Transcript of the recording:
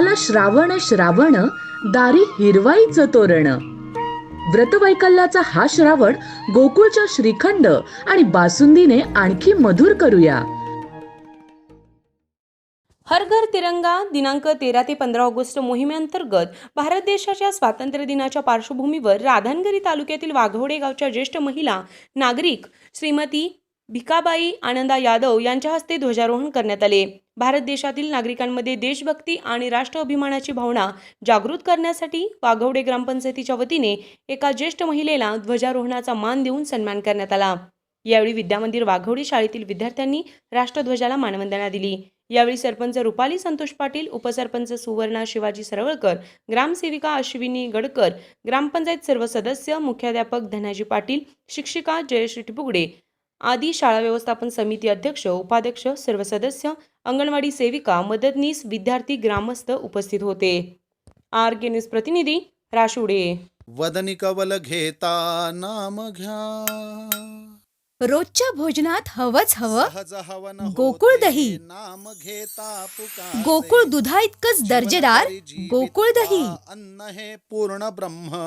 आला श्रावण श्रावण दारी हिरवाईचं तोरण. व्रतवैकल्याचा हा श्रावण गोकुळच्या श्रीखंड आणि बासुंदीने आणखी मधुर करूया. हर घर तिरंगा दिनांक तेरा ते पंधरा ऑगस्ट मोहिमेअंतर्गत भारत देशाच्या स्वातंत्र्य दिनाच्या पार्श्वभूमीवर राधानगरी तालुक्यातील वाघोडे गावच्या ज्येष्ठ महिला नागरिक श्रीमती भिकाबाई आनंदा यादव यांच्या हस्ते ध्वजारोहण करण्यात आले. भारत देशातील नागरिकांमध्ये देशभक्ती आणि राष्ट्र अभिमानाची भावना जागृत करण्यासाठी वाघवडे ग्रामपंचायतीच्या वतीने एका ज्येष्ठ महिलेला ध्वजारोहणाचा मान देऊन सन्मान करण्यात आला. यावेळी विद्यामंदिर वाघवडी शाळेतील विद्यार्थ्यांनी राष्ट्रध्वजाला मानवंदना दिली. यावेळी सरपंच रुपाली संतोष पाटील उपसरपंच सुवर्णा शिवाजी सरवळकर ग्रामसेविका अश्विनी गडकर ग्रामपंचायत सर्व सदस्य मुख्याध्यापक धनाजी पाटील शिक्षिका जयश्री टिपुगडे आदी शाळा व्यवस्थापन समिती अध्यक्ष उपाध्यक्ष सर्व सदस्य अंगणवाडी सेविका मदतनीस विद्यार्थी ग्रामस्थ उपस्थित होते. आर के न्यूज प्रतिनिधी राशुडे. वदनी कवल घेता नाम घ्या. रोजच्या भोजनात हवंच हवं. सहज हवन गोकुळ होते, दही. नाम घेता पुकारे. गोकुळ दुधा इतकंच दर्जेदार. गोकुळ दही. अन्न हे पूर्ण ब्रह्म.